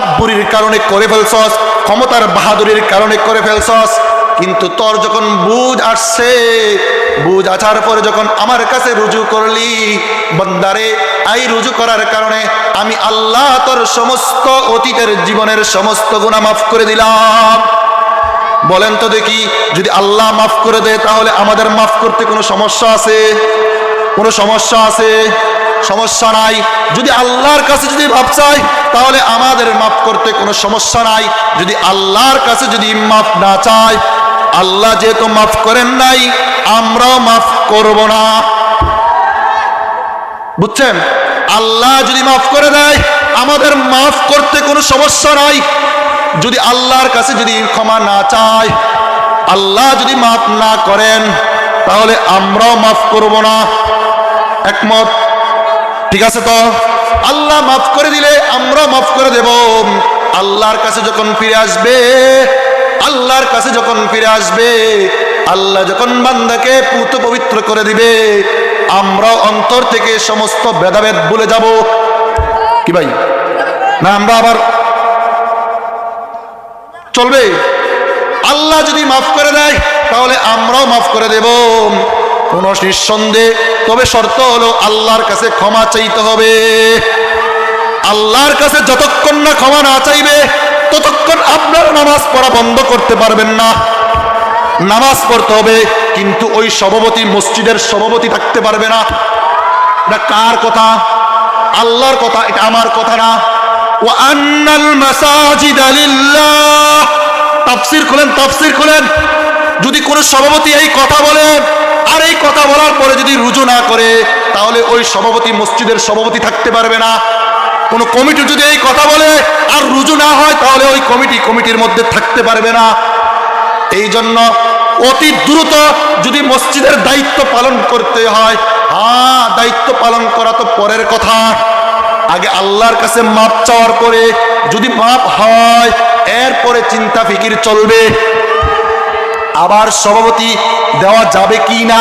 তাকাব্বুরির কারণে করে ফেলছস, ক্ষমতার বাহাদুরির কারণে করে ফেলছস। কিন্তু তোর যখন বুঝ আসছে, বুঝ আসার পরে যখন আমার কাছে রুজু করলি, বন্দারে, আই রুজু করার কারণে আমি আল্লাহ তোর সমস্ত অতীতের জীবনের সমস্ত গুণা মাফ করে দিলাম। বলেন তো দেখি, যদি আল্লাহ মাফ করে দেয়, তাহলে আমাদের মাফ করতে কোনো সমস্যা আছে? কোনো সমস্যা আছে? সমস্যা নাই। যদি আল্লাহর কাছে যদি মাপ চাই, তাহলে আমাদের মাফ করতে কোনো সমস্যা নাই। যদি আল্লাহর কাছে যদি মাফ না চাই, আল্লাহ যেহেতু মাফ করেন নাই, আমরাও মাফ করব না। বুঝছেন? আল্লাহ যদি মাফ করে দেয়, আমাদের মাফ করতে কোনো সমস্যা নাই। যদি আল্লাহর কাছে যদি ক্ষমা না চায় আল্লাহ যদি মাফ না করেন, তাহলে আমরাও মাফ করব না। একমত? ঠিক আছে তো? আল্লাহ মাফ করে দিলে আমরাও মাফ করে দেব। আল্লাহর কাছে যখন ফিরে আসবে, আল্লাহর কাছে যখন ফিরে আসবে, আল্লাহ যখন বান্দাকে পুত পবিত্র করে দিবে, আমরাও অন্তর থেকে সমস্ত ভেদাভেদ ভুলে যাব। কি ভাই? না, আমরা আবার চলবে? আল্লাহ যদি মাফ করে দেয়, তাহলে আমরাও মাফ করে দেব। কোন নিঃসন্দেহ, তবে শর্ত হলো আল্লাহর কাছে ক্ষমা চাইতে হবে। আল্লাহর কাছে যতক্ষণ না ক্ষমা না চাইবে, ততক্ষণ আপনার নামাজ পড়া বন্ধ করতে পারবেন না। নামাজ পড়তে হবে, কিন্তু ওই সভাপতি মসজিদের সভাপতি থাকতে পারবে না। এটা কার কথা? আল্লাহর কথা, এটা আমার কথা না। ও আন্নাল মাসাজিদ লিল্লাহ। তাফসীর খুলেন তাফসীর খুলেন। যদি কোনো সভাপতি এই কথা বলে আর এই কথা বলার পরে যদি রুজু না করে, তাহলে ওই সভাপতি মসজিদের সভাপতি থাকতে পারবে না। কোনো কমিটি যদি এই কথা বলে, আর রুজু না হয়, তাহলে ওই কমিটি কমিটির মধ্যে থাকতে পারবে না। এই জন্য অতি দ্রুত যদি মসজিদের দায়িত্ব পালন করতে হয় হ্যাঁ দায়িত্ব পালন করা তো পরের কথা। আগে আল্লাহর কাছে মাপ চাওয়ার পরে যদি মাপ হয়, এরপরে চিন্তা ফিকির চলবে। আবার সভাপতি দেওয়া যাবে কি না?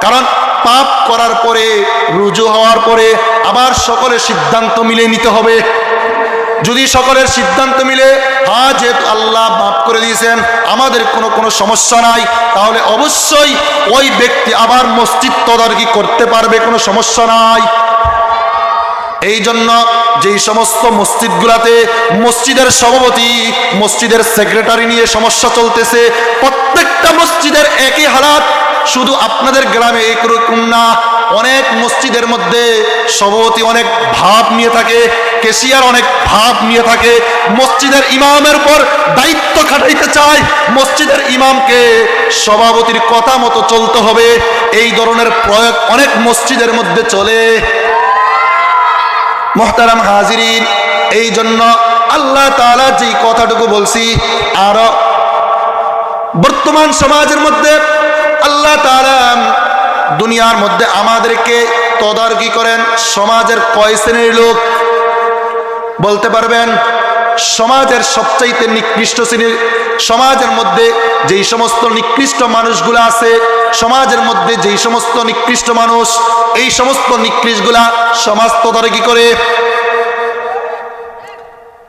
কারণ পাপ করার পরে, রুজু হওয়ার পরে আবার সকলের সিদ্ধান্ত মিলে নিতে হবে। যদি সকলের সিদ্ধান্ত মিলে হ্যাঁ যেহেতু আল্লাহ মাফ করে দিয়েছেন, আমাদের কোনো কোনো সমস্যা নাই, তাহলে অবশ্যই ওই ব্যক্তি আবার মসজিদ তদারকি করতে পারবে, কোনো সমস্যা নাই। এই জন্য যেই সমস্ত মসজিদগুলাতে মসজিদের সভাপতি, মসজিদের সেক্রেটারি নিয়ে সমস্যা চলতেছে, প্রত্যেকটা মসজিদের একই হালাত, শুধু আপনাদের গ্রামে একরকম না, অনেক মসজিদের মধ্যে সভাপতি অনেক ভাব নিয়ে থাকে, কেশিয়ার অনেক ভাব নিয়ে থাকে, মসজিদের ইমামের উপর দায়িত্ব খাটাইতে চায়, মসজিদের ইমামকে সভাপতির কথা মতো চলতে হবে, এই ধরনের প্রয়োগ অনেক মসজিদের মধ্যে চলে। মোহতারাম হাজিরিন এই জন্য আল্লাহ তালা যে কথাটুকু বলছি, আর বর্তমান সমাজের মধ্যে আল্লাহ তালা দুনিয়ার মধ্যে আমাদেরকে তদারকি করেন, সমাজের কয় শ্রেণির লোক বলতে পারবেন? সমাজের সবচাইতে নিকৃষ্ট শ্রেণির সমাজের মধ্যে যেই সমস্ত নিকৃষ্ট মানুষগুলো আছে, সমাজের মধ্যে যেই সমস্ত নিকৃষ্ট মানুষ, এই সমস্ত নিকৃষ্টগুলা সমাজ তদারকি করে।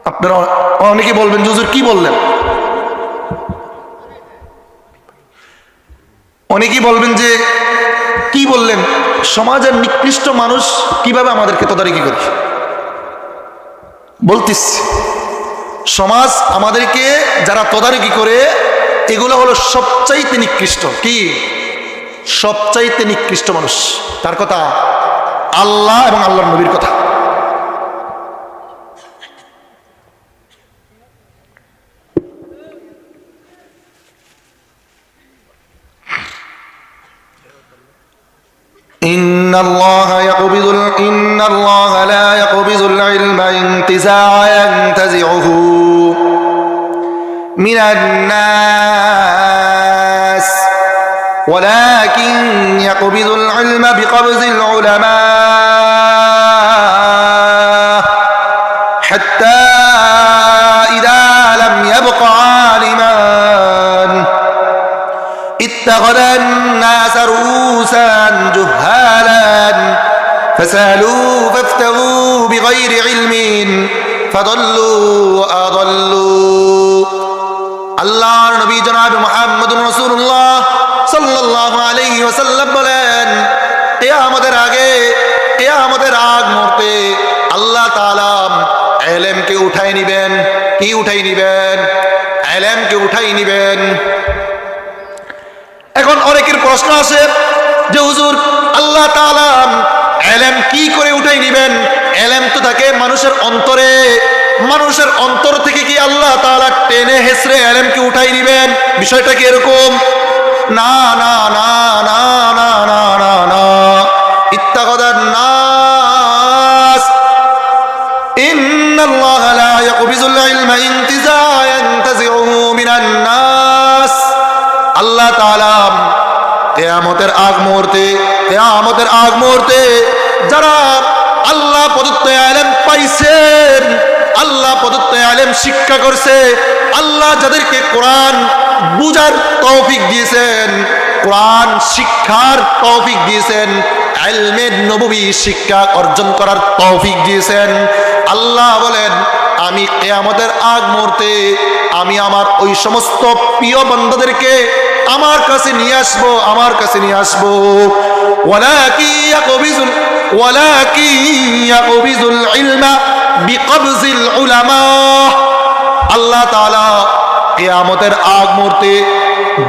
আপনারা অনেকে বলবেন জুজুর কি বললেন? অনেকেই বলবেন যে, কি বললেন? সমাজের নিকৃষ্ট মানুষ কীভাবে আমাদেরকে তদারকি করে? বলতিস সমাজ আমাদেরকে যারা তদারকি করে এগুলো হলো সবচাইতে নিকৃষ্ট কি সবচাইতে নিকৃষ্ট মানুষ তার কথা আল্লাহ এবং আল্লাহর নবীর কথা إن الله يقبض ال- إن الله لا يقبض العلم انتزاعا ينتزعه من الناس ولكن يقبض العلم بقبض العلماء حتى إذا لم يبق عالما. اتخذ الناس رؤوسا جهالا فسألوا فافتغوا بغير علم فضلوا এখন অনেকের প্রশ্ন আছে যে, হুজুর, আল্লাহ তাআলা এলেম কি করে উঠাই নিবেন? এলেম তো থাকে মানুষের অন্তরে, মানুষের অন্তর থেকে টেনে হেসরে এলেমকে উঠাই নিবেন। বিষয়টা কি এরকম? না না না না না না না না। ইত্তাগদার নাস। ইন্নাল্লাহ লা ইয়াকবিজুল ইলমা ইনতিজা তাজিউহু মিনান নাস। আল্লাহ তাআলা কিয়ামতের আগ মুহূর্তে, কিয়ামতের আগ মুহূর্তে যারা আল্লাহ প্রদত্ত আলেম পাইছেন আল্লাহ প্রদত্ত আলেম শিক্ষা করছে। আল্লাহ যাদেরকে কোরআন বুঝার তৌফিক দিয়েছেন, কোরআন শিক্ষার তৌফিক দিয়েছেন আলমের নবী শিক্ষা অর্জন করার তৌফিক দিয়েছেন। আল্লাহ বলেন, আমি কেয়ামতের আগ মুহূর্তে আমি আমার ওই সমস্ত প্রিয় বন্ধুদেরকে আমার কাছে নিয়ে আসব, আমার কাছে নিয়ে আসব। ওয়ালাকি ইয়াকবিজুল ওয়ালাকি ইয়াকবিজুল ইলমা আল্লাহ কেয়ামতের আগ মুহূর্তে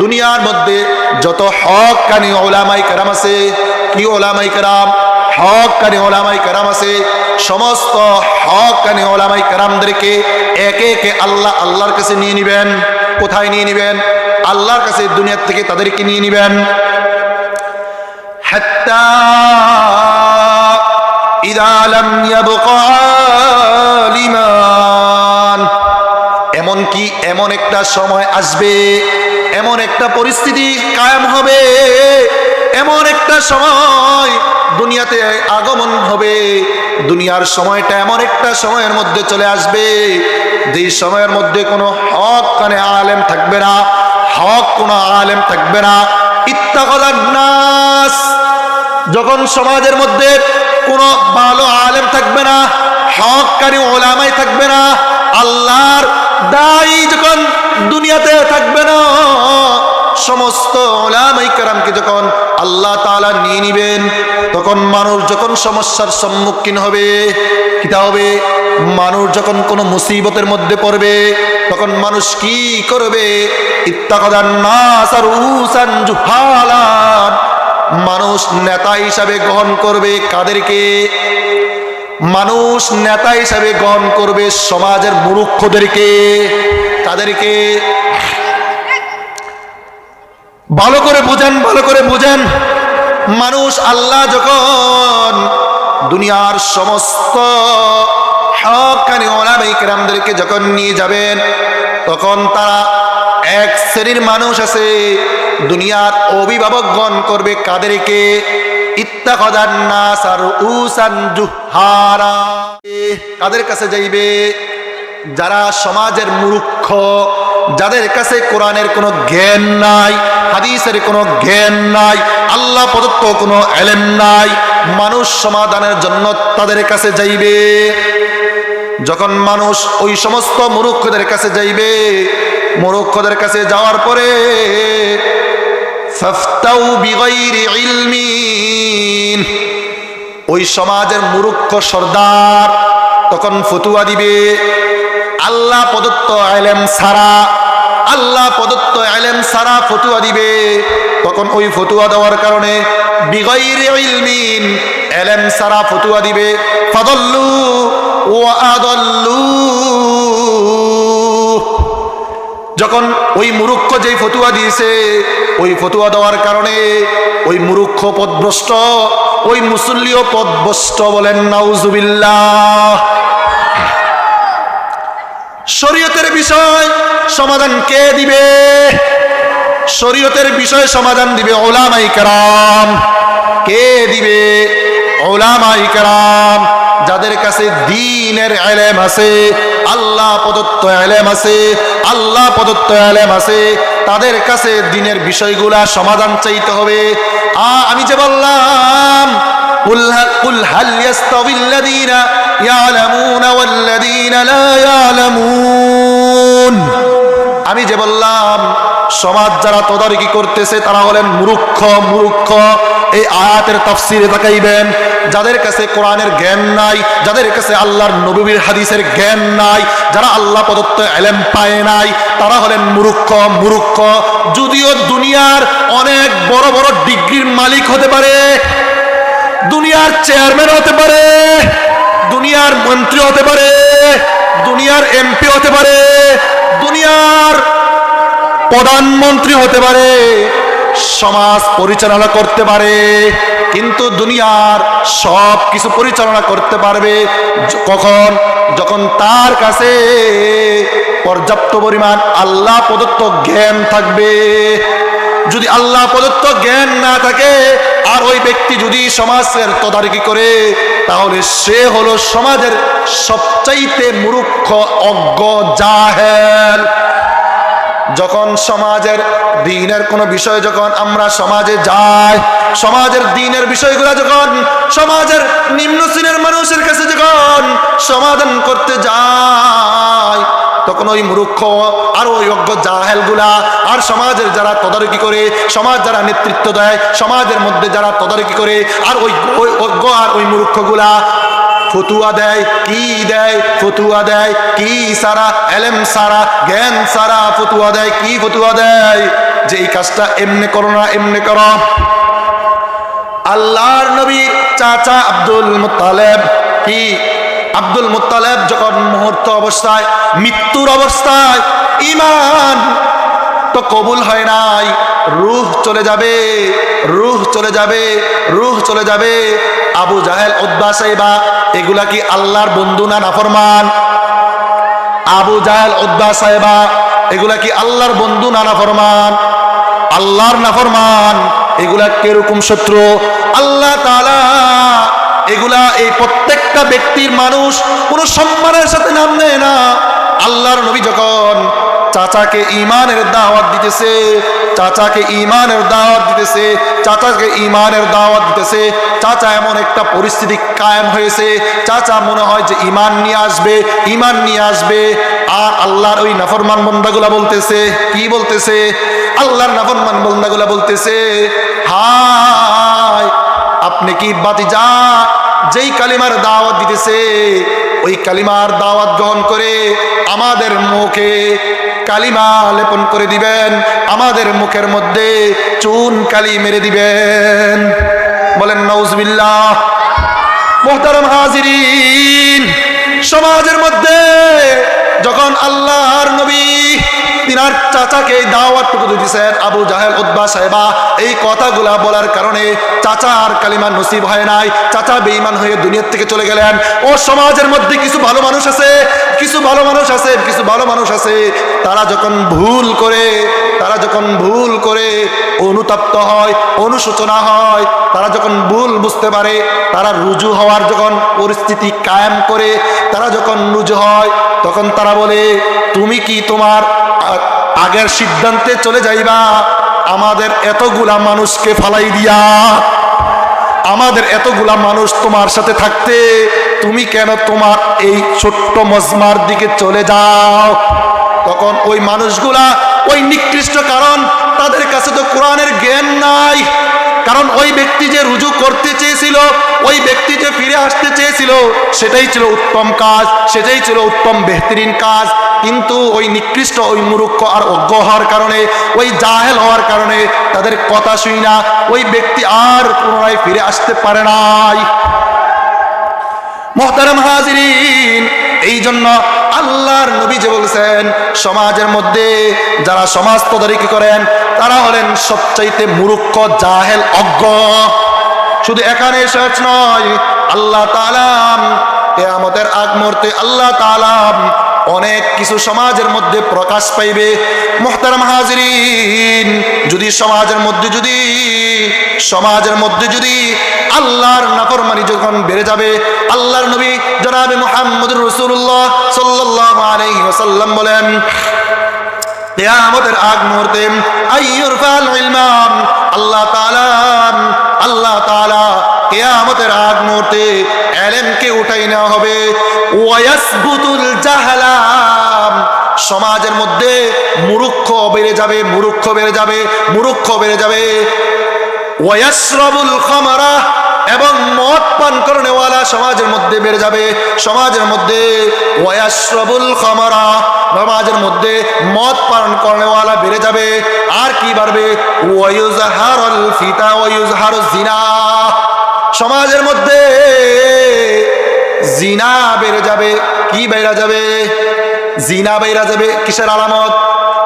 দুনিয়ার মধ্যে যত হক কানি ওলামাই কারাম আছে, কি ওলামাই কারাম? হক কানি ওলামাই কারাম আছে, সমস্ত হক কানি ওলামাই কারামদেরকে একে একে আল্লাহ আল্লাহর কাছে নিয়ে নিবেন। কোথায় নিয়ে নিবেন? আল্লাহর কাছে দুনিয়ার থেকে তাদেরকে নিয়ে নিবেন। হত্যা ইদালাম ইয়াবকা এমন একটা সময় আসবে, এমন একটা পরিস্থিতি কায়েম হবে, এমন একটা সময় দুনিয়াতে আগমন হবে, দুনিয়ার সময়টা এমন একটা সময়ের মধ্যে চলে আসবে, যেই সময়ের মধ্যে কোনো হক কানে আলেম থাকবে না, হক কোনো আলেম থাকবে না। নাস, যখন সমাজের মধ্যে কোনো ভালো আলেম থাকবে না, হক হককারী ওলামাই থাকবে না আল্লাহর দায়ী যখন দুনিয়াতে থাকবে না, সমস্ত ওলামাই কারামকে যখন আল্লাহ তালা নিয়ে নিবেন, তখন মানুষ যখন সমস্যার সম্মুখীন হবে, কিতা হবে? মানুষ যখন কোনো মুসিবতের মধ্যে পড়বে, তখন মানুষ কি করবে? মানুষ নেতা হিসাবে গ্রহণ করবে কাদেরকে? মানুষ নেতা হিসাবে গণ করবে সমাজের মূর্খদেরকে, তাদেরকে। ভালো করে বুঝেন, ভালো করে বুঝেন। মানুষ আল্লাহ যখন দুনিয়ার সমস্ত হকানি ওলামাই কেরামদেরকে যখন নিয়ে যাবেন, তখন তারা এক শ্রেণির মানুষ আছে, দুনিয়ার অভিভাবকগণ করবে কাদেরকে? কাদের কাছে যাইবে? যারা সমাজের মূর্খ, যাদের কাছে কোরআনের কোনো জ্ঞান নাই, হাদিসের কোনো জ্ঞান নাই, আল্লাহ প্রদত্ত কোনো এলেম নাই, মানুষ সমাধানের জন্য তাদের কাছে যাইবে। যখন মানুষ ওই সমস্ত মূর্খদের কাছে যাইবে, মূর্খদের কাছে যাওয়ার পরে ফাফতাউ বিগাইরি ইলমিন। ওই সমাজের মূর্খ সর্দার তখন ফতুয়া দিবে, আল্লাহ প্রদত্ত আলেম সারা, আল্লাহ প্রদত্ত আলেম সারা ফতুয়া দিবে। তখন ওই ফতুয়া দেওয়ার কারণে বিগৈরে ইলমিন এলেম সারা ফতুয়া দিবে। ফাদল্লু ও আদল্লু। যখন ওই মুরুক্ষ যেই ফতুয়া দিয়েছে, ওই ফতুয়া দেওয়ার কারণে ওই মুরুক্ষ পদভ্রষ্ট, ওই মুসল্লিও পদভ্রষ্ট বলেন, নাউজুবিল্লাহ। শরীয়তের বিষয় সমাধান কে দিবে? শরীয়তের বিষয় সমাধান দিবে ওলামাই কারাম। কে দিবে? ওলামাইকার যাদের কাছে দিনের এলেম আছে, আল্লাহ প্রদত্ত এলেম আছে, আল্লাহ প্রদত্ত এলেম আছে, তাদের কাছে দিনের বিষয়গুলা সমাধান চাইতে হবে। আ, আমি যে বললাম আমি যে বললাম সমাজ যারা তদারকি করতেছে, তারা হলেন মূর্খ মূর্খ। এই আয়াতের তাফসিরে তাকাইবেন, যাদের কাছে কোরআনের জ্ঞান নাই, যাদের কাছে আল্লাহর নবীর হাদিসের জ্ঞান নাই, যারা আল্লাহ প্রদত্ত এলেম পায় নাই, তারা হলেন মূর্খ মূর্খ। যদিও দুনিয়ার অনেক বড় বড় ডিগ্রির মালিক হতে পারে, দুনিয়ার চেয়ারম্যান হতে পারে, দুনিয়ার মন্ত্রী হতে পারে, দুনিয়ার এমপি হতে পারে, দুনিয়ার প্রধানমন্ত্রী হতে পারে, সমাজ পরিচালনা করতে পারে, কিন্তু দুনিয়ার সব কিছু পরিচালনা করতে পারবে কখন? যখন তার কাছে পর্যাপ্ত পরিমাণ আল্লাহ প্রদত্ত জ্ঞান থাকবে। যদি আল্লাহ প্রদত্ত জ্ঞান না থাকে, আর ওই ব্যক্তি যদি সমাজের তদারকি করে, তাহলে সে হলো সমাজের সবচাইতে মূর্খ, অজ্ঞ, জাহেল। যখন সমাজের দিনের কোনো বিষয় যখন আমরা সমাজে যাই, সমাজের দিনের বিষয়গুলো যখন, সমাজের নিম্ন শ্রেণির মানুষের কাছে যখন সমাধান করতে যাই, তখন ওই মূর্খ আর ওই অজ্ঞ জাহেলগুলা আর সমাজের যারা তদারকি করে, সমাজ যারা নেতৃত্ব দেয়, সমাজের মধ্যে যারা তদারকি করে, আর ওই ওই অজ্ঞ আর ওই মূর্খগুলা ফতুয়া দেয়, কি দেয়, ফতুয়া দেয়, কি সারা, এলেম সারা, জ্ঞান সারা ফতুয়া দেয়, কি ফতুয়া দেয়? যে এই কাজটা এমনি করো না, এমনি করো। আল্লাহর নবীর চাচা আব্দুল মুতালেব কি? আব্দুল মুতালেব যখন মুহূর্ত অবস্থায়, মৃত্যুর অবস্থায় ইমান তো কবুল হয় নাই। রুহ চলে যাবে, রুহ চলে যাবে, রুহ চলে যাবে। আবু জাহেল উদ্বা এগুলা কি আল্লাহর বন্ধু না নাফরমান? আবু জাহেল উদ্বা এগুলা কি আল্লাহর বন্ধু না নাফরমান? আল্লাহর নাফরমান, এগুলা কীরকম শত্রু? আল্লাহ তাআলা এগুলা এই প্রত্যেকটা ব্যক্তির মানুষ কোনো সম্মানের সাথে নাম নেয় না। আল্লাহর নবী যখন চাচাকে ইমানের দাওয়াত দিতেছে, চাচাকে ইমানের দাওয়াত দিতেছে, চাচাকে ইমানের দাওয়াত দিতেছে, চাচা এমন একটা পরিস্থিতি কায়েম হয়েছে, চাচা মনে হয় যে ইমান নিয়ে আসবে ইমান নিয়ে আসবে। আর আল্লাহর ওই নাফরমান বন্দাগুলা বলতেছে, কি বলতেছে? আল্লাহর নাফরমান বন্দাগুলা বলতেছে, হায়, আপনি কি বাতিজা যেই কালিমার দাওয়াত দিতেছে, ওই কালিমার দাওয়াত গ্রহণ করে আমাদের মুখে কালিমা লেপন করে দিবেন, আমাদের মুখের মধ্যে চুন কালি মেরে দিবেন। বলেন নৌজবিল্লাহ মোহতারাম হাজিরিন, সমাজের মধ্যে যখন আল্লাহর নবী তিনার চাচাকে এই দাওয়াতটুকু দিয়েছেন আবু জাহেল উদ্বা সাহেবা। এই কথাগুলা বলার কারণে চাচা আর কালিমা নসিব হয় নাই। চাচা বেঈমান হয়ে দুনিয়ার থেকে চলে গেলেন। ও সমাজের মধ্যে কিছু ভালো মানুষ আছে, কিছু ভালো মানুষ আছে, কিছু ভালো মানুষ আছে। তারা যখন ভুল করে তারা যখন ভুল করে অনুতপ্ত হয়, অনুশোচনা হয়, তারা যখন ভুল বুঝতে পারে, তারা রুজু হওয়ার যখন পরিস্থিতি কায়েম করে, তারা যখন রুজু হয়, তখন তারা বলে, তুমি কি তোমার আগের সিদ্ধান্তে চলে যাইবা? আমাদের এতগুলা মানুষকে ফালাই দিয়া। আমাদের এতগুলা মানুষ তোমার সাথে থাকতে, তুমি কেন তোমার এই ছোট্ট মজমার দিকে চলে যাও? তখন ওই মানুষগুলা ওই নিকৃষ্ট কারণ তাদের কাছে তো কোরআনের জ্ঞান নাই। কারণ ওই ব্যক্তি যে রুজু করতে চেয়েছিল, ওই ব্যক্তি যে ফিরে আসতে চেয়েছিল, সেটাই ছিল উত্তম কাজ, সেটাই ছিল উত্তম বেহতরিন কাজ। কিন্তু ওই নিকৃষ্ট, ওই মূর্খ আর অজ্ঞ হওয়ার কারণে, ওই জাহেল হওয়ার কারণে তাদের কথা শুই না। ওই ব্যক্তি আর পুনরায় ফিরে আসতে পারে নাই। মোহতারাম হাজিরিন এই জন্য আল্লাহর নবী যে বলছেন, সমাজের মধ্যে যারা সমাজ তদারকি করেন, তারা হলেন সবচাইতে মূর্খ, জাহেল, অজ্ঞ। শুধু এখানে শেষ নয়, আল্লাহ তালাম কেয়ামতের আগ মুহূর্তে আল্লাহ তালাম অনেক কিছু সমাজের মধ্যে প্রকাশ পাইবে। মোহতারাম হাজরিন, যদি সমাজের মধ্যে যদি, সমাজের মধ্যে যদি আল্লাহর নাফরমানি যখন বেড়ে যাবে, আল্লাহর নবী জনাবে মুহাম্মদুর রসুল্লাহ সাল্লাল্লাহু আলাইহি ওয়াসাল্লাম বলেন, কিয়ামতের আগ মুহূর্তে আল্লাহ তাআলা আল্লাহ তাআলা আমাদের আগ মুহূর্তে এলেমকে উঠাই নেওয়া হবে। ওয়াসবুতুল জাহালাম। সমাজের মধ্যে মুরুক্ষ বেড়ে যাবে মুরুক্ষ বেড়ে যাবে মুরুক্ষ বেড়ে যাবে। ওয়াসরবুল খামারা। এবং মদ পান করনেওয়ালা সমাজের মধ্যে বেড়ে যাবে। সমাজের মধ্যে ওয়াসরাবুল খামারা, সমাজের মধ্যে মদ পান করনেওয়ালা বেড়ে যাবে। আর কি বাড়বে? ওয়ায়ুজহারুল ফিতা ওয়ায়ুজহারুজ জিনা। সমাজের মধ্যে জিনা বেড়ে যাবে। কি বেড়ে যাবে? জিনা বেড়ে যাবে কিসের আলামত?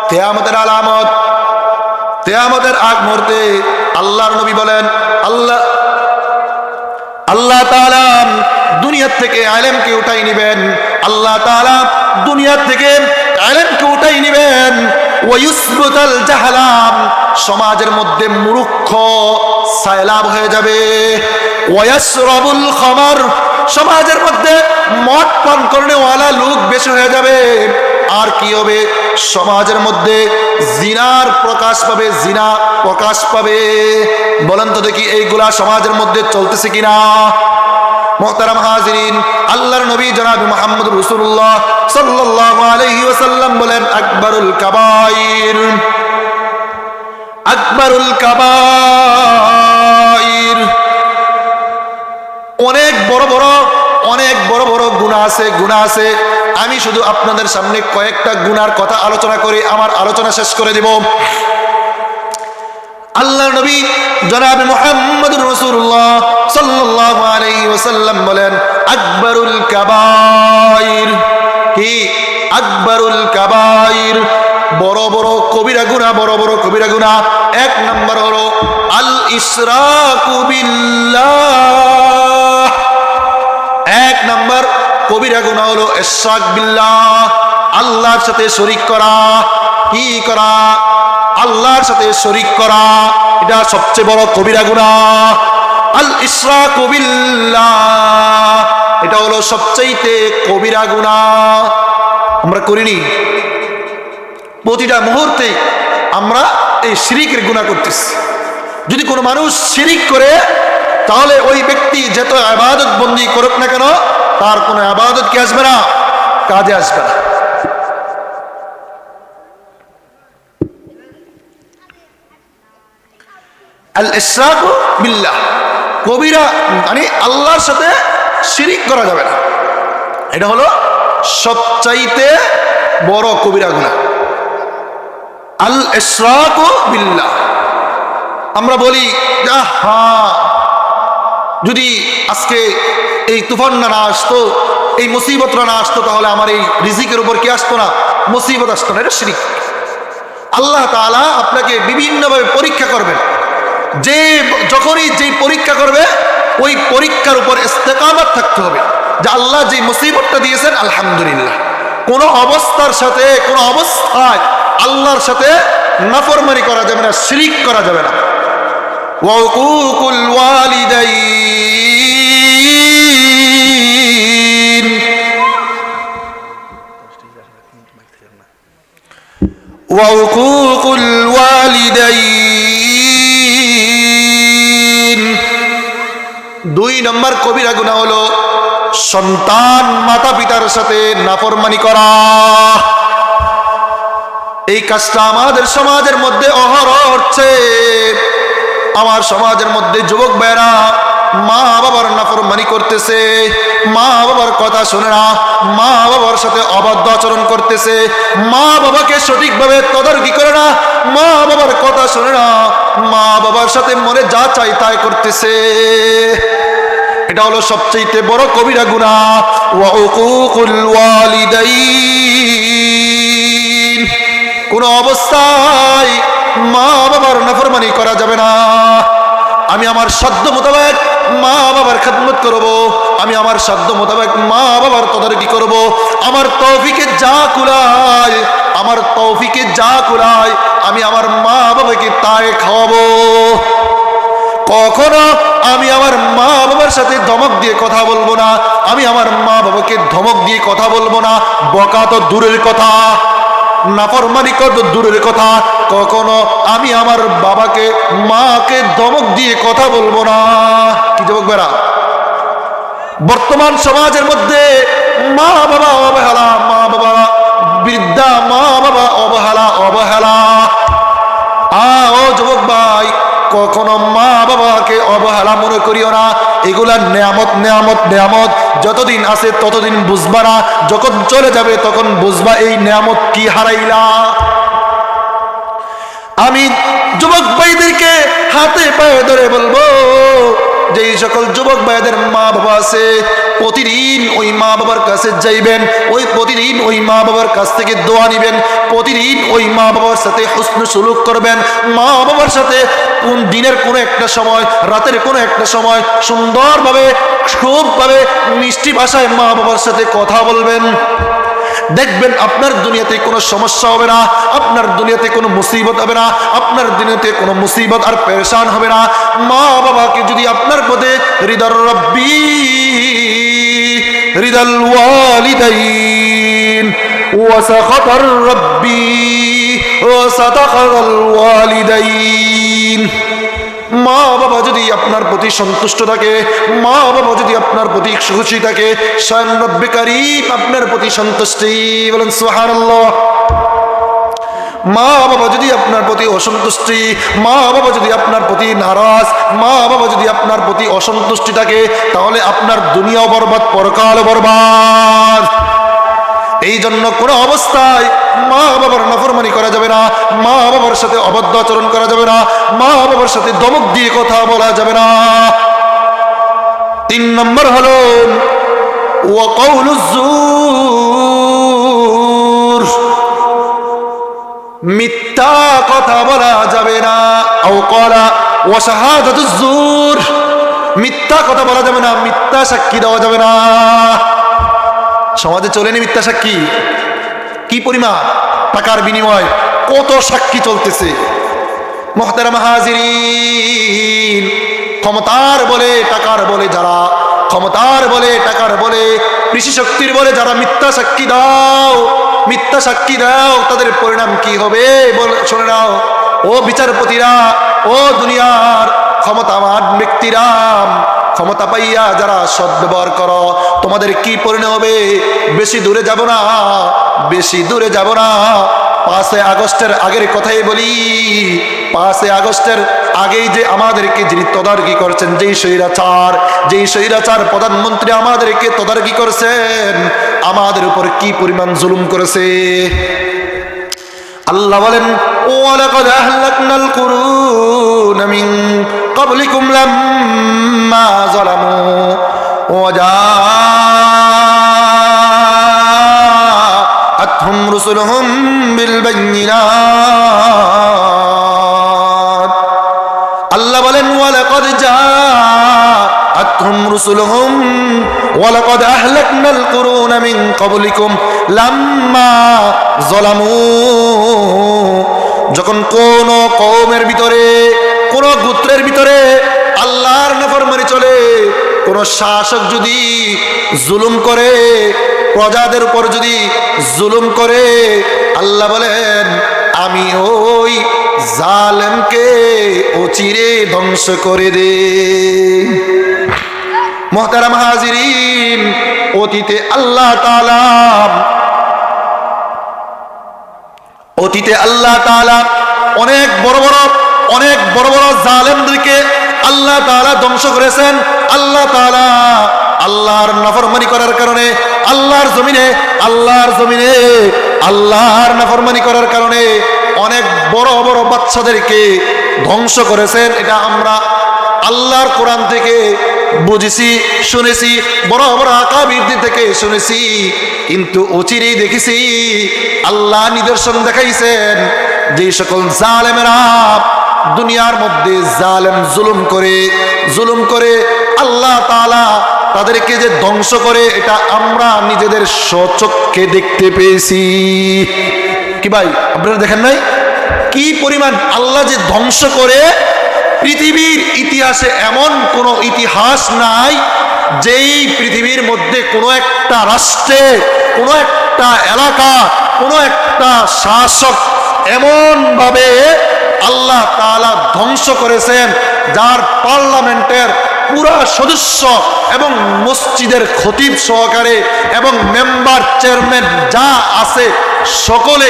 কেয়ামতের আলামত। কেয়ামতের আগ মুহূর্তে আল্লাহর নবী বলেন, আল্লাহ আল্লাহ দুনিয়ার থেকে আলেমকে উঠাই নিবেন। আল্লাহ তাআলা দুনিয়ার থেকে আলেমকে উঠাই নিবেন। সমাজের মধ্যে মূর্খ সায়লাভ হয়ে যাবে। সমাজের মধ্যে মদ পান করনেওয়ালা লোক বেশি হয়ে যাবে। আর কি হবে? সমাজের মধ্যে জিনার প্রকাশ পাবে, জিনা প্রকাশ পাবে। বলেন তো দেখি, এইগুলা সমাজের মধ্যে চলতেছে কিনা? মোহতারাম আল্লাহর নবী জনাব মোহাম্মদ রসুল্লাহ ওয়াসাল্লাম বলেন, আকবরুল আকবরুল অনেক বড় বড়, অনেক বড় বড় গুণা আছে গুণা আছে। আমি শুধু আপনাদের সামনে কয়েকটা গুনার কথা আলোচনা করে, আমার আলোচনা শেষ করে দেব। আল্লাহ নবী জনাব মোহাম্মদ রসুল্লাহ সাল্লাল্লাহু আলাইহি ওয়াসাল্লাম বলেন, আকবরুল কাবাইর কি? আকবরুল কাবাইর বড় বড় কবিরা গুণা বড় বড় কবিরা গুণা এক নম্বর হলো আল ইসরা এক নম্বর কবিরা গুণা হলো বিল্লাহ। আল্লাহর সাথে শরিক করা, কি করা? আল্লাহর সাথে শরিক করা, এটা সবচেয়ে বড় কবিরা গুণা। আল ইসরা বিল্লাহ, এটা হলো সবচাইতে কবিরা গুণা। আমরা করিনি। প্রতিটা মুহূর্তে আমরা এই শিরিকের গুণা করতেছি। যদি কোনো মানুষ শিরিক করে তাহলে ওই ব্যক্তি যত আবাদত বন্দি করুক না কেন, তার কোনো আবাদত কি আসবে না? কাজে আসবে না। কবিরা মানে আল্লাহর সাথে শিরিক করা যাবে না। এটা হলো সবচাইতে বড় কবিরা গুণা আল ইসরাক আমরা বলি হা যদি আজকে এই তুফানটা না আসতো, এই মুসিবতটা না আসতো, তাহলে আমার এই রিজিকের উপর কি আসতো না? মুসিবত আসতো না, এটা শিরিক। আল্লাহ তাআলা আপনাকে বিভিন্নভাবে পরীক্ষা করবেন। যে, যখনই যেই পরীক্ষা করবে, ওই পরীক্ষার উপর ইস্তেকামত থাকতে হবে। যে আল্লাহ যে মুসিবতটা দিয়েছেন, আলহামদুলিল্লাহ। কোন অবস্থার সাথে, কোন অবস্থায় আল্লাহর সাথে নাফরমানি করা যাবে না, শিরিক করা যাবে না। ওয়াকুকুল ওয়ালিদাইন। ওয়াকুকুল ওয়ালিদাইন। দুই নম্বর কবিরা গুণা হলো সন্তান মাতা পিতার সাথে নাফরমানি করা। এই কাজটা আমাদের সমাজের মধ্যে অহর হচ্ছে। আমার সমাজের মধ্যে যুবক ভাইরা মা বাবার নাফরমানি করতেছে, মা বাবার কথা শুনে না, মা বাবার সাথে অবাধ্য আচরণ করতেছে, মা বাবাকে সঠিকভাবে তদারকি করে না, মা বাবার কথা শুনে না, মা বাবার সাথে মনে যা চাই তাই করতেছে। এটা হলো সবচেয়ে বড় কবিরা গুণা কোন অবস্থায় মা বাবার নাফরমানি করা যাবে না। আমি আমার সাধ্য মোতাবেক মা বাবার খেদমত করব। আমি আমার সাধ্য মোতাবেক মা বাবার তদারকি করব। আমার তৌফিকে যা কুলায়, আমার তৌফিকে যা কুলায়, আমি আমার মা বাবাকে তাই খাওয়াবো। কখনো আমি আমার মা বাবার সাথে ধমক দিয়ে কথা বলব না। আমি আমার মা বাবাকে ধমক দিয়ে কথা বলব না। বকা তো দূরের কথা, নাফরমানি কত দূরের কথা। কখনো আমি আমার বাবাকে, মাকে দমক দিয়ে কথা বলব না। কি যুবক বেড়া? বর্তমান সমাজের মধ্যে মা বাবা অবহেলা, মা বাবা বৃদ্ধা, মা বাবা অবহেলা অবহেলা। আ, ও যুবক ভাই, কখনো মা বাবাকে অবহেলা মনে করিও না। এগুলা নেয়ামত নেয়ামত নেয়ামত। যতদিন আছে ততদিন বুঝবা না। যখন চলে যাবে তখন বুঝবা এই নেয়ামত কি হারাইলা। আমি যুবক ভাইদেরকে হাতে পায়ে ধরে বলব যে সকল যুবক ভাইদের মা বাবা আছে, প্রতিদিন ওই মা বাবার কাছে যাইবেন, ওই প্রতিদিন ওই মা বাবার কাছ থেকে দোয়া নিবেন, প্রতিদিন ওই মা বাবার সাথে হুসন সুলুক করবেন। মা বাবার সাথে কোন দিনের কোনো একটা সময়, রাতের কোনো একটা সময় সুন্দরভাবে, খুবভাবে মিষ্টি ভাষায় মা বাবার সাথে কথা বলবেন। দেখবেন আপনার দুনিয়াতে কোনো সমস্যা হবে না, আপনার দুনিয়াতে কোনো মুসিবত হবে না, আপনার দুনিয়াতে কোনো মুসিবত আর পেরেশান হবে না। মা বাবাকে যদি আপনার মধ্যে হৃদর রব্বি হৃদল ওয়ালিদাইন ও রব্বি ওয়াসাতাখাল ওয়ালিদাইন। মা বাবা যদি আপনার প্রতি সন্তুষ্ট থাকে মা বাবা যদি আপনার প্রতি খুশি থাকে স্বয়ং রব্বে আপনার প্রতি সন্তুষ্টি। বলেন সোহার মা বাবা যদি আপনার প্রতি অসন্তুষ্টি মা বাবা যদি আপনার প্রতি নারাজ মা বাবা যদি আপনার প্রতি অসন্তুষ্টি থাকে, তাহলে আপনার দুনিয়াও বরবাদ পরকাল বরবাদ। এই জন্য কোনো অবস্থায় মা বাবার নফরমানি করা যাবে না মা বাবার সাথে অবদ্ধ আচরণ করা যাবে না মা বাবার সাথে দমক দিয়ে কথা বলা যাবে না। তিন নম্বর হলো মিথ্যা কথা বলা যাবে না। ও কলা ও শাহাদুজ্জুর মিথ্যা কথা বলা যাবে না, মিথ্যা সাক্ষী দেওয়া যাবে না। সমাজে চলেনি মিথ্যা সাক্ষী? কি পরিমাণ? টাকার বিনিময় কত সাক্ষী চলতেছে? মহতারা মাহাজিরিন ক্ষমতার বলে, টাকার বলে যারা, ক্ষমতার বলে, টাকার বলে, কৃষি শক্তির বলে যারা মিথ্যা সাক্ষী দাও, মিথ্যা সাক্ষী দাও, তাদের পরিণাম কি হবে? বল, শুনে নাও। ও বিচারপতিরা, ও দুনিয়ার ক্ষমতাবান ব্যক্তিরা ক্ষমতা পাইয়া যারা সদ্ব্যবহার করো, তোমাদের কি পরিণাম হবে? বেশি দূরে যাব না, বেশি দূরে যাব না। পাঁচে আগস্টের আগের কথাই বলি পাঁচে আগস্টের আগেই যে আমাদেরকে যিনি তদারকি করছেন, যেই স্বৈরাচার যেই স্বৈরাচার প্রধানমন্ত্রী আমাদেরকে তদারকি করছেন, আমাদের উপর কি পরিমাণ জুলুম করেছে? আল্লাহ বলেন ওয়ালাকাদ আহলাকনাল কুরুন মিন ক্বাবলিকুম লাম্মা যালামু وجاءتهم رسلهم بالبينات আল্লাহ বলেন ওয়ালাকাদ জাআতহুম রুসুলুহুম ওয়ালাকাদ আহলাকনাল কুরুনা মিন ক্বাবলিকুম লাম্মা যালামু যখন কোন কওমের ভিতরে, কোন গোত্রের ভিতরে আল্লাহর নফর নাফরমানি চলে, কোন শাসক যদি জুলুম করে, প্রজাদের উপর যদি জুলুম করে, আল্লাহ বলেন, আমি ওই জালেমকে অচিরে ধ্বংস করে দে। মহতারাম হাজিরিন, অতীতে আল্লাহ তাআলা অতীতে আল্লাহ অনেক বড় বড়, অনেক বড় বড় জালেমদেরকে আল্লাহ তাআলা ধ্বংস করেছেন। আল্লাহ তালা আল্লাহর নাফরমানি করার কারণে, আল্লাহর জমিনে আল্লাহর জমিনে, আল্লাহর নাফরমানি করার কারণে অনেক বড় বড় বাচ্চাদেরকে ধ্বংস করেছেন। এটা আমরা আল্লাহর কোরআন থেকে বুঝেছি, শুনেছি, বড় বড় আকাবিরদি থেকে শুনেছি, কিন্তু অচিরেই দেখেছি আল্লাহ নিদর্শন দেখাইছেন যে সকল জালেমেরা দুনিয়ার মধ্যে জালেম জুলুম করে জুলুম করে আল্লাহ তালা তাদেরকে যে ধ্বংস করে, এটা আমরা নিজেদের স্বচক্ষে দেখতে পেয়েছি। কি ভাই, আপনারা দেখেন নাই? কি পরিমাণ আল্লাহ যে ধ্বংস করে পৃথিবীর ইতিহাসে এমন কোনো ইতিহাস নাই যেই পৃথিবীর মধ্যে কোনো একটা রাষ্ট্রে, কোনো একটা এলাকা, কোনো একটা শাসক এমনভাবে আল্লাহ তালা ধ্বংস করেছেন, যার পার্লামেন্টের পুরা সদস্য এবং মসজিদের খতিব সহকারে এবং মেম্বার চেয়ারম্যান যা আছে সকলে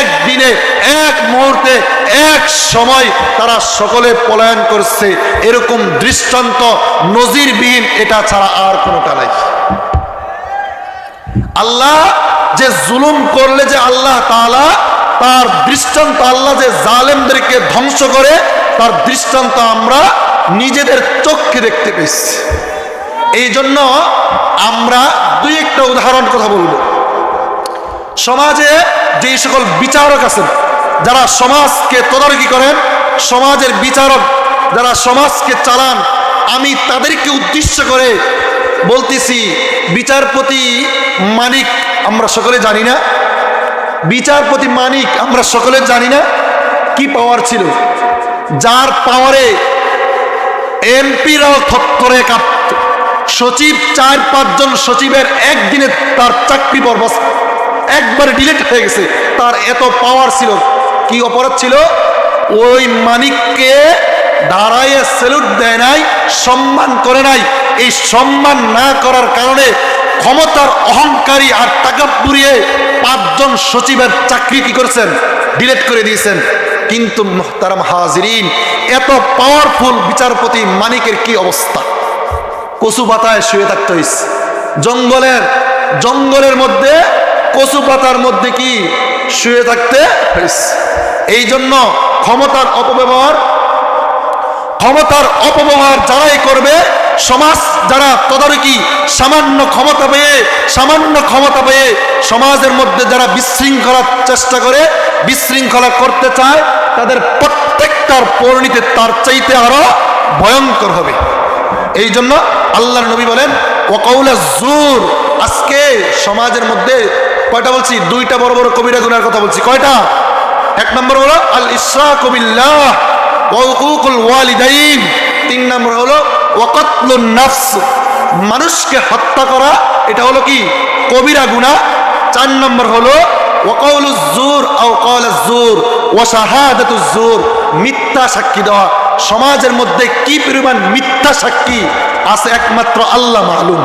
একদিনে, এক মুহূর্তে, এক সময় তারা সকলে পলায়ন করছে। এরকম দৃষ্টান্ত নজিরবিহীন এটা ছাড়া আর কোনোটা নাই। আল্লাহ যে জুলুম করলে যে আল্লাহ তাআলা, তার দৃষ্টান্ত আল্লাহ যে জালেমদেরকে ধ্বংস করে, তার দৃষ্টান্ত আমরা নিজেদের চোখকে দেখতে পেয়েছি। এই জন্য আমরা দুই একটা উদাহরণ কথা বলব। সমাজে যে সকল বিচারক আছেন, যারা সমাজকে তদারকি করেন, সমাজের বিচারক যারা সমাজকে চালান, আমি তাদেরকে উদ্দেশ্য করে বলতেছি, বিচারপতি মানিক আমরা সকলে জানি না। বিচারপতি মানিক আমরা সকলে জানি না, কি পাওয়ার ছিল? যার পাওয়ারে এমপিরাও থত্তরে কাঁপত সচিব, চার, পাঁচজন সচিবের একদিনে তার চাকরি পর্ব একবারে ডিলেট হয়ে গেছে। তার এত পাওয়ার ছিল। কি অপরাধ ছিল? ওই মানিককে দাঁড়াইয়ে স্যালুট দেয় নাই, সম্মান করে নাই। এই সম্মান না করার কারণে ক্ষমতার অহংকারী আর টাকা পুড়িয়ে পাঁচজন সচিবের চাকরি কি করেছেন? ডিলেট করে দিয়েছেন। কিন্তু মোহতারাম হাজরিন, এত পাওয়ারফুল বিচারপতি মানিকের কি অবস্থা? কচু পাতায় শুয়ে থাকতে হয়েছে জঙ্গলের জঙ্গলের মধ্যে, কচু পাতার মধ্যে কি শুয়ে থাকতে হয়েছে এই জন্য ক্ষমতার অপব্যবহার ক্ষমতার অপব্যবহার যারাই করবে, সমাজ যারা তদারকি সামান্য ক্ষমতা পেয়ে, সামান্য ক্ষমতা পেয়ে সমাজের মধ্যে যারা বিশৃঙ্খলার চেষ্টা করে, বিশৃঙ্খলা করতে চায়, তাদের প্রত্যেকটার পরিণতি তার চাইতে আরও ভয়ঙ্কর হবে। এই জন্য আল্লাহর নবী বলেন ওকৌলা জুর। আজকে সমাজের মধ্যে কয়টা বলছি? দুইটা বড় বড় কবিরা গুনার কথা বলছি। কয়টা? এক নম্বর হলো আল ইসরা কবিল্লাহ ওয়ালিদাইন। তিন নম্বর হলো ওয়াকাতলুন মানুষকে হত্যা করা, এটা হলো কি? কবিরা গুনাহ। চার নম্বর হলো মিথ্যা সমাজের মধ্যে কি পরিমাণ মিথ্যা আছে একমাত্র আল্লাহ মালুম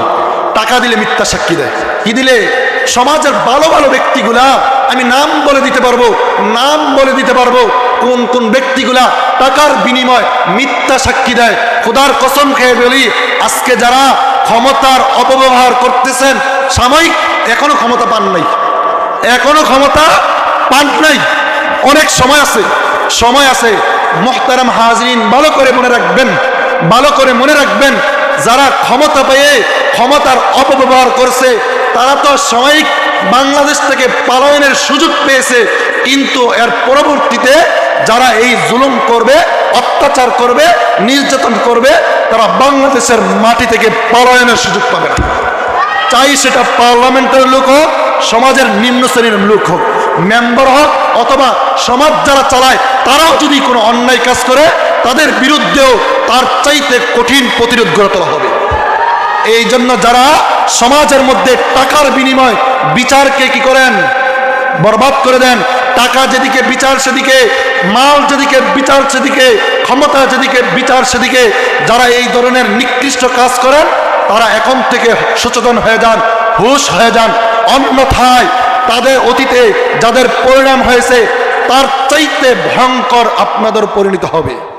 টাকা দিলে মিথ্যা সাক্ষী দেয়। কি দিলে? সমাজের ভালো ভালো ব্যক্তিগুলা আমি নাম বলে দিতে পারব, নাম বলে দিতে পারব, কোন কোন ব্যক্তিগুলা টাকার বিনিময় মিথ্যা সাক্ষী দেয়, খোদার কসম খেয়ে বলি, আজকে যারা ক্ষমতার অপব্যবহার করতেছেন, সাময়িক এখনও ক্ষমতা পান নাই, এখনও ক্ষমতা পান নাই, অনেক সময় আছে সময় আছে, মোহতারাম হাজরিন, ভালো করে মনে রাখবেন, ভালো করে মনে রাখবেন, যারা ক্ষমতা পেয়ে ক্ষমতার অপব্যবহার করছে তারা তো সাময়িক বাংলাদেশ থেকে পালায়নের সুযোগ পেয়েছে, কিন্তু এর পরবর্তীতে যারা এই জুলুম করবে, অত্যাচার করবে, নির্যাতন করবে, তারা বাংলাদেশের মাটি থেকে পলায়নের সুযোগ পাবে না। চাই সেটা পার্লামেন্টের লোক হোক, সমাজের নিম্ন শ্রেণির লোক হোক, মেম্বার হোক, অথবা সমাজ যারা চালায়, তারাও যদি কোনো অন্যায় কাজ করে, তাদের বিরুদ্ধেও তার চাইতে কঠিন প্রতিরোধ গড়ে তোলা হবে। এই জন্য যারা সমাজের মধ্যে টাকার বিনিময় বিচারকে কি করেন? বরবাদ করে দেন। টাকা যেদিকে, বিচার সেদিকে, মাল যেদিকে, বিচার সেদিকে, ক্ষমতা যেদিকে, বিচার সেদিকে, যারা এই ধরনের নিকৃষ্ট কাজ করেন, তারা এখন থেকে সচেতন হয়ে যান, হুশ হয়ে যান। অন্যথায় তাদের অতীতে যাদের পরিণাম হয়েছে, তার চাইতে ভয়ঙ্কর আপনাদের পরিণত হবে।